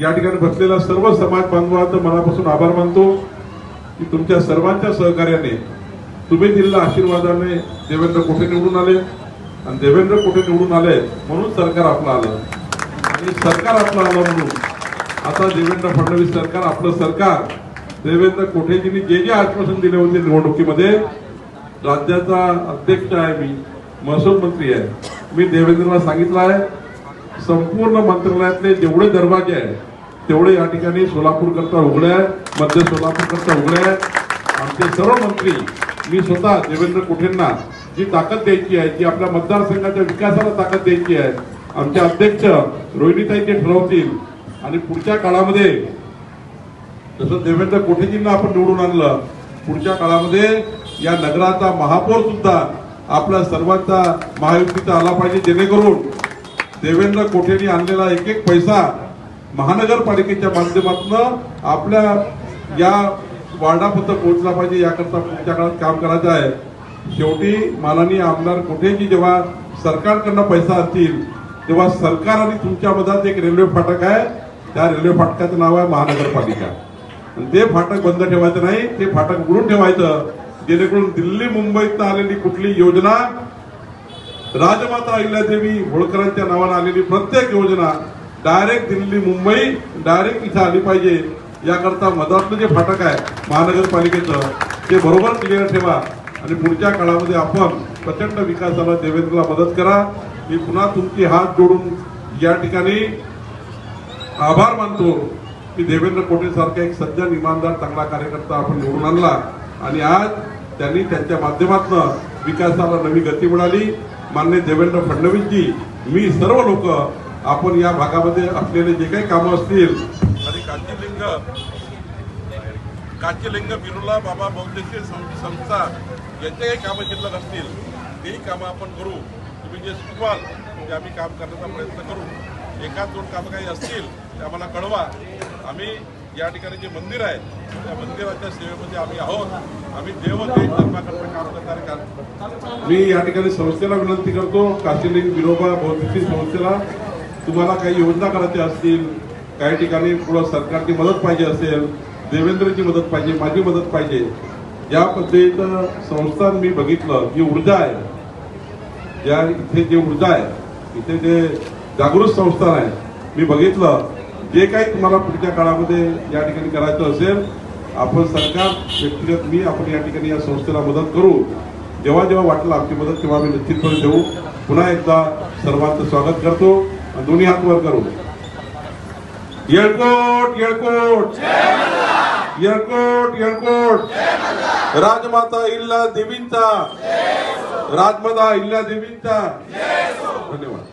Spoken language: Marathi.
या ठिकाणी बसलेल्या सर्व समाज बांधवांचं मनापासून आभार मानतो की तुमच्या सर्वांच्या सहकार्याने तुम्ही दिलेल्या आशीर्वादाने देवेंद्र कोठे निवडून आले? आणि देवेंद्र कोठे निवडून आले म्हणून सरकार आपलं आलं. आणि सरकार आपलं आलं म्हणून आता देवेंद्र फडणवीस सरकार आपलं सरकार देवेंद्र कोठेजींनी जे जे आश्वासन दिले होते निवडणुकीमध्ये राज्याचा अध्यक्ष आहे मी महसूल मंत्री आहे. मी देवेंद्रला सांगितलं आहे संपूर्ण मंत्रालयातले जेवढे दरवाजे आहे तेवढे या ठिकाणी सोलापूर करता उघडे आहे मध्य सोलापूर करता उघडे आहे. आमचे सर्व मंत्री मी स्वतः देवेंद्र कोठेंना जी ताकद द्यायची आहे जी आपल्या मतदारसंघाच्या विकासाला ताकद द्यायची आहे आमचे अध्यक्ष रोहिणीताई ते ठरवतील. आणि पुढच्या काळामध्ये जसं देवेंद्र कोठेजींना आपण निवडून आणलं पुढच्या काळामध्ये या नगराचा महापौर सुद्धा आपल्या सर्वांचा महायुतीचा आला पाहिजे जेणेकरून देवेंद्र कोठेनी आणलेला एक एक पैसा महानगरपालिकेच्या माध्यमातून आपल्या या वार्डापर्यंत पोहोचला पाहिजे याकरता पुढच्या काळात काम करायचं आहे. शेवटी माननीय आमदार कुठेही जेव्हा सरकारकडनं पैसा असतील तेव्हा सरकार आणि तुमच्या मधात एक रेल्वे फाटक आहे. त्या रेल्वे फाटकाचं नाव आहे महानगरपालिका. आणि ते फाटक बंद ठेवायचं नाही ते फाटक उघडून ठेवायचं. जेणेकरून दिल्ली मुंबईत आलेली कुठली योजना राजमाता अहिल्यादेवी होळकरांच्या नावानं आलेली प्रत्येक योजना डायरेक्ट दिल्ली मुंबई डायरेक्ट इथं आली पाहिजे. याकरता मधातलं जे फाटक आहे महानगरपालिकेचं ते बरोबर क्लिअर ठेवा. आणि पुढच्या काळामध्ये आपण प्रचंड विकासाला देवेंद्रला मदत करा. मी पुन्हा तुमची हात जोडून या ठिकाणी आभार मानतो की देवेंद्र कोटेसारखा एक सज्जन इमानदार चांगला कार्यकर्ता आपण निवडून आणला. आणि आज त्यांनी त्यांच्या माध्यमातून विकासाला नवी गती मिळाली. मान्य देवेंद्र फडणवीसजी मी सर्व लोक आपण या भागामध्ये असलेले जे काही कामं असतील. आणि कांचीलिंग कांचीलिंग बिर्ला बाबा बौद्धशील संस्था यांचे काही कामं शिल्लक असतील तेही कामं आपण करू. तुम्ही जे सुचवाल ते आम्ही काम करण्याचा प्रयत्न करू. एकाच दोन कामं काही असतील ते आम्हाला कळवा. आम्ही या ठिकाणी जे मंदिर आहे त्या मंदिराच्या सेवेमध्ये आम्ही आहोत. आम्ही देव देश धर्माकरता काम करणारे काम मी या ठिकाणी संस्थेला विनंती करतो काशीलिंग विरोबा बौद्धिक संस्थेला तुम्हाला काही योजना करायच्या असतील काही ठिकाणी पुढं सरकारची मदत पाहिजे असेल देवेंद्रची मदत पाहिजे माझी मदत पाहिजे या पद्धतीचं संस्थान मी बघितलं जी ऊर्जा आहे ज्या इथे जे ऊर्जा आहे इथे जे जागृत संस्थान आहे मी बघितलं जे काही तुम्हाला पुढच्या काळामध्ये या ठिकाणी करायचं असेल आपण सरकार व्यक्तिगत मी आपण या ठिकाणी या संस्थेला मदत करू. जेव्हा जेव्हा वाटलं आमची मदत तेव्हा आम्ही निश्चितपणे देऊ. पुन्हा एकदा सर्वांचं स्वागत करतो. दोन्ही हात वर करू येळकोट येळकोट. येळकोट येळकोट. राजमाता इल्ला देवींचा. राजमाता इल्ला देवींचा. धन्यवाद.